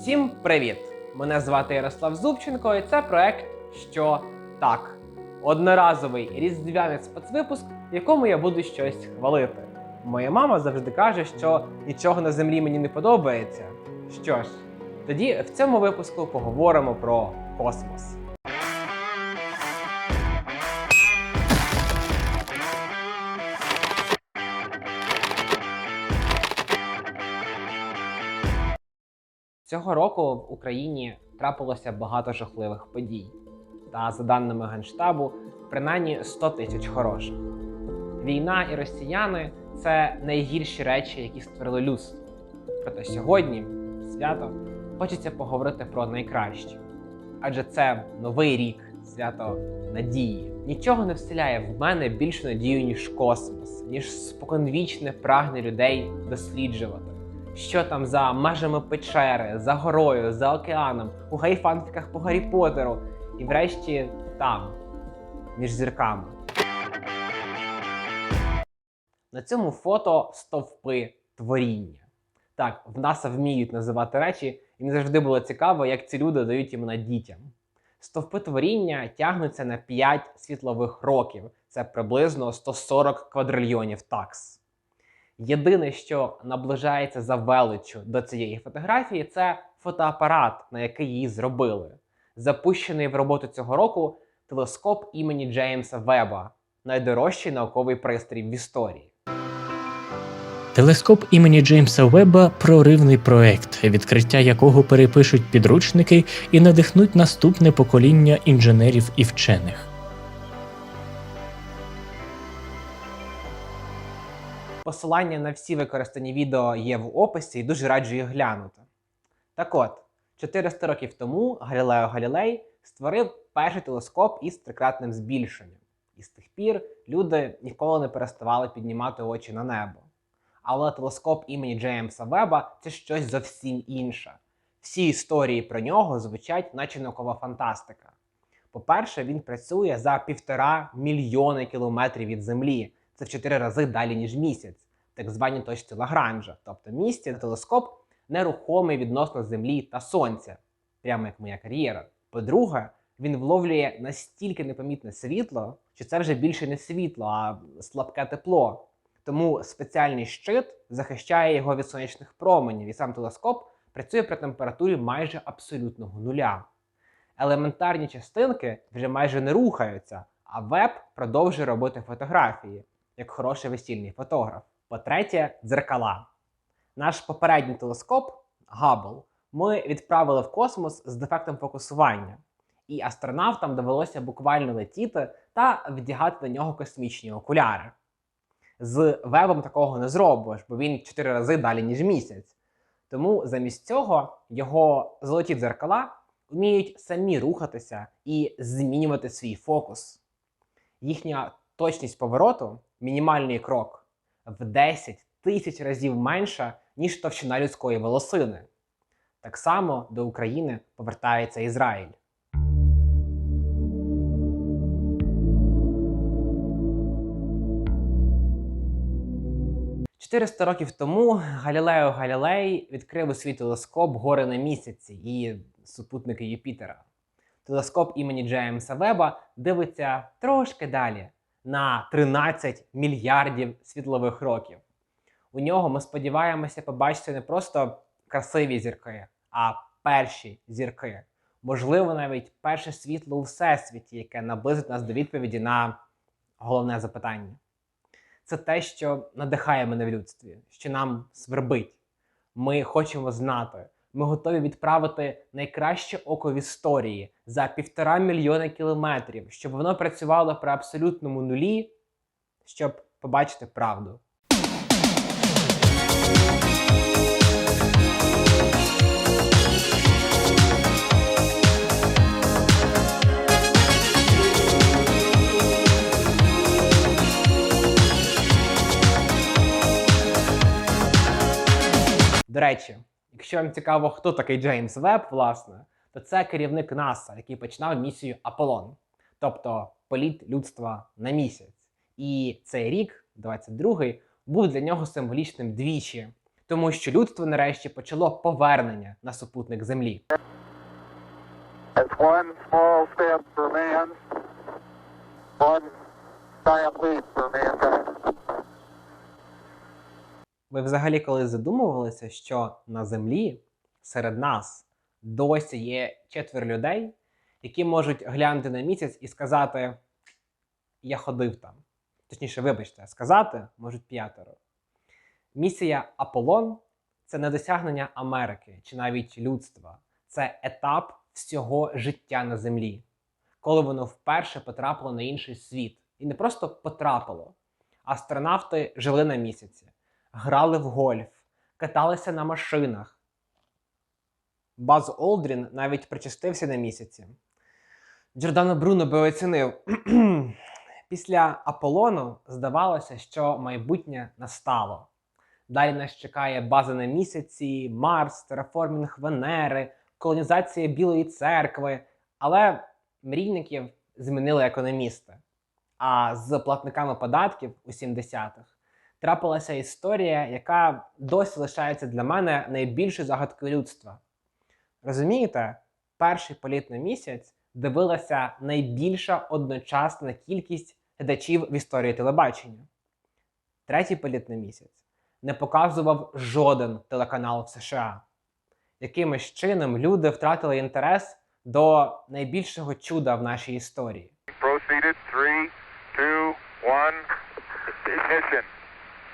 Всім привіт! Мене звати Ярослав Зубченко, і це проект Що так. Одноразовий різдвяний спецвипуск, в якому я буду щось хвалити. Моя мама завжди каже, що нічого на землі мені не подобається. Що ж, тоді в цьому випуску поговоримо про космос. Цього року в Україні трапилося багато жахливих подій. Та за даними Генштабу, принаймні 100 тисяч хороших. Війна і росіяни це найгірші речі, які створили людство. Проте сьогодні, свято, хочеться поговорити про найкраще. Адже це новий рік, свято надії. Нічого не вселяє в мене більшу надію, ніж космос, ніж споконвічне прагне людей досліджувати що там за межами печери, за горою, за океаном, у гайфанфіках по Гаррі Поттеру, і врешті там, між зірками. На цьому фото стовпи творіння. Так, в НАСА вміють називати речі, і мені завжди було цікаво, як ці люди дають імена дітям. Стовпи творіння тягнуться на 5 світлових років. Це приблизно 140 квадрильйонів такс. Єдине, що наближається за величчю до цієї фотографії, це фотоапарат, на який її зробили. Запущений в роботу цього року телескоп імені Джеймса Веба, найдорожчий науковий пристрій в історії. Телескоп імені Джеймса Веба проривний проект, відкриття якого перепишуть підручники і надихнуть наступне покоління інженерів і вчених. Посилання на всі використані відео є в описі і дуже раджу їх глянути. Так от, 400 років тому Галілео Галілей створив перший телескоп із трикратним збільшенням. І з тих пір люди ніколи не переставали піднімати очі на небо. Але телескоп імені Джеймса Веба це щось зовсім інше. Всі історії про нього звучать, наче наукова фантастика. По-перше, він працює за півтора мільйони кілометрів від Землі. Це в 4 рази далі, ніж місяць, так звані точці Лагранжа. Тобто місяць телескоп нерухомий відносно Землі та Сонця, прямо як моя кар'єра. По-друге, він вловлює настільки непомітне світло, що це вже більше не світло, а слабке тепло. Тому спеціальний щит захищає його від сонячних променів, і сам телескоп працює при температурі майже абсолютного нуля. Елементарні частинки вже майже не рухаються, а веб продовжує робити фотографії як хороший весільний фотограф. По-третє, дзеркала. Наш попередній телескоп Габл ми відправили в космос з дефектом фокусування, і астронавтам довелося буквально летіти та вдягати на нього космічні окуляри. З вебом такого не зробиш, бо він 4 рази далі, ніж місяць. Тому замість цього його золоті дзеркала вміють самі рухатися і змінювати свій фокус. Їхня точність повороту мінімальний крок в 10 тисяч разів менша, ніж товщина людської волосини. Так само до України повертається Ізраїль. Чотириста років тому Галілео Галілей відкрив у свій телескоп гори на місяці і супутники Юпітера. Телескоп імені Джеймса Веба дивиться трошки далі на 13 мільярдів світлових років. У нього ми сподіваємося побачити не просто красиві зірки, а перші зірки. Можливо, навіть перше світло у всесвіті, яке наблизить нас до відповіді на головне запитання. Це те, що надихає мене в людстві, що нам свербить. Ми хочемо знати. Ми готові відправити найкраще око в історії за півтора мільйона кілометрів, щоб воно працювало при абсолютному нулі, щоб побачити правду. До речі, якщо вам цікаво, хто такий Джеймс Веб, власне, то це керівник НАСА, який починав місію Аполлон, тобто політ людства на місяць. І цей рік, 22-й, був для нього символічним двічі, тому що людство нарешті почало повернення на супутник Землі. One small step for man, one giant leap for mankind. Ви взагалі коли задумувалися, що на землі серед нас досі є четверо людей, які можуть глянути на місяць і сказати: Я ходив там. Точніше, вибачте, сказати можуть п'ятеро. Місія Аполлон це не досягнення Америки чи навіть людства. Це етап всього життя на землі, коли воно вперше потрапило на інший світ. І не просто потрапило. Астронавти жили на місяці грали в гольф, каталися на машинах. Баз Олдрін навіть причастився на місяці. Джордано Бруно би оцінив. Після Аполлону здавалося, що майбутнє настало. Далі нас чекає база на місяці, Марс, тераформінг Венери, колонізація Білої церкви. Але мрійників змінили економісти. А з платниками податків у 70-х трапилася історія, яка досі лишається для мене найбільшою загадкою людства. Розумієте, перший політ на місяць дивилася найбільша одночасна кількість глядачів в історії телебачення. Третій політ на місяць не показував жоден телеканал в США. Якимось чином люди втратили інтерес до найбільшого чуда в нашій історії. Proceeded, three, two, one.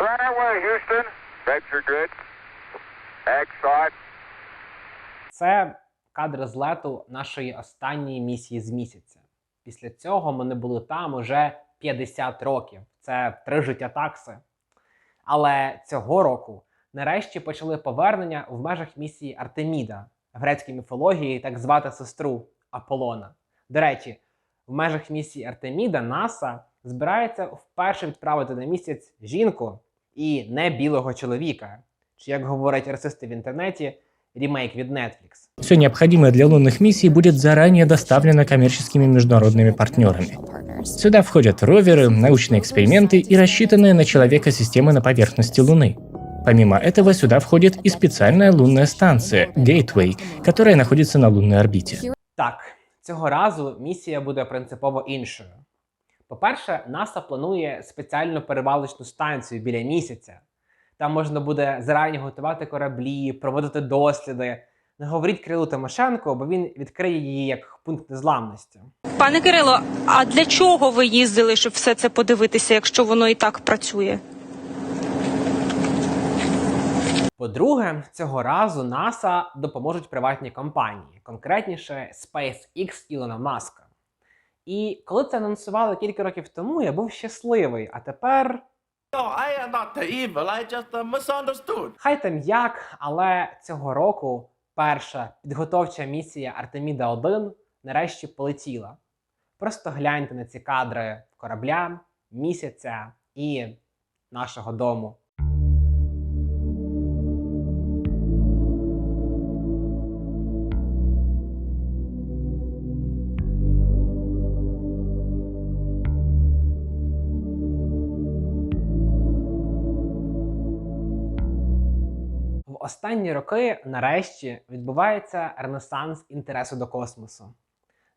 Right away, Houston. Vector good. Excite. Це кадри злету нашої останньої місії з місяця. Після цього ми не були там уже 50 років. Це три життя такси. Але цього року нарешті почали повернення в межах місії Артеміда в грецькій міфології, так звати сестру Аполлона. До речі, в межах місії Артеміда НАСА збирається вперше відправити на місяць жінку і не білого чоловіка, чи як говорять расисти в інтернеті, ремейк від Netflix. Все необходимое для лунных миссий будет заранее доставлено коммерческими международными партнерами. Сюда входят роверы, научные эксперименты и рассчитанные на человека системы на поверхности Луны. Помимо этого, сюда входит и специальная лунная станция Gateway, которая находится на лунной орбите. Так, цього разу місія буде принципово іншою. По-перше, НАСА планує спеціальну перевалочну станцію біля місяця. Там можна буде зарані готувати кораблі, проводити досліди. Не говоріть Кирилу Тимошенко, бо він відкриє її як пункт незламності. Пане Кирило, а для чого ви їздили, щоб все це подивитися, якщо воно і так працює? По-друге, цього разу НАСА допоможуть приватні компанії, конкретніше SpaceX Ілона Маска. І коли це анонсували кілька років тому, я був щасливий, а тепер No, I am not the evil. I just misunderstood. Хай там як, але цього року перша підготовча місія Артеміда 1 нарешті полетіла. Просто гляньте на ці кадри корабля, місяця і нашого дому. Останні роки нарешті відбувається ренесанс інтересу до космосу.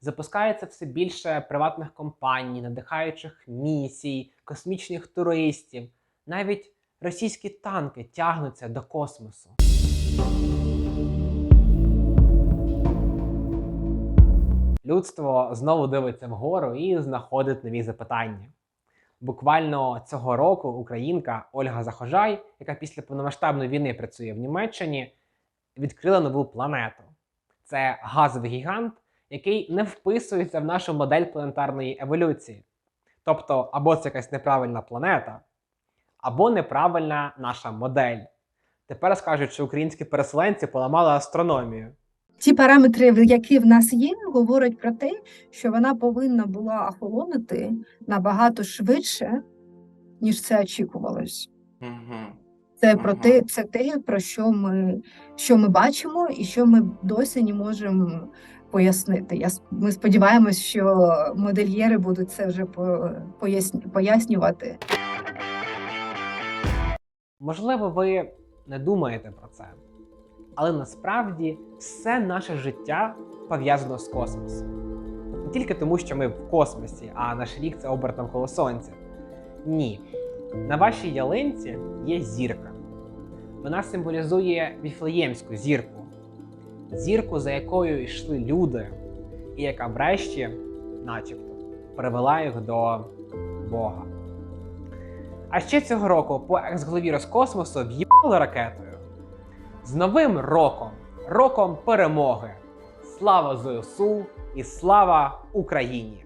Запускається все більше приватних компаній, надихаючих місій, космічних туристів. Навіть російські танки тягнуться до космосу. Людство знову дивиться вгору і знаходить нові запитання. Буквально цього року українка Ольга Захожай, яка після повномасштабної війни працює в Німеччині, відкрила нову планету. Це газовий гігант, який не вписується в нашу модель планетарної еволюції. Тобто, або це якась неправильна планета, або неправильна наша модель. Тепер скажуть, що українські переселенці поламали астрономію. Ті параметри, які в нас є, говорять про те, що вона повинна була охолонути набагато швидше, ніж це очікувалось. Mm-hmm. Це про те, це те, про що ми, що ми бачимо, і що ми досі не можемо пояснити. Я, с- ми сподіваємось, що модельєри будуть це вже поясні- пояснювати. Можливо, ви не думаєте про це. Але насправді все наше життя пов'язано з космосом. Не тільки тому, що ми в космосі, а наш рік це оберт навколо сонця. Ні. На вашій ялинці є зірка. Вона символізує віфлеємську зірку, зірку, за якою йшли люди, і яка врешті, начебто, привела їх до Бога. А ще цього року по екс-голові Роскосмосу в'їбали ракетою. З Новим роком! Роком перемоги! Слава ЗСУ і слава Україні!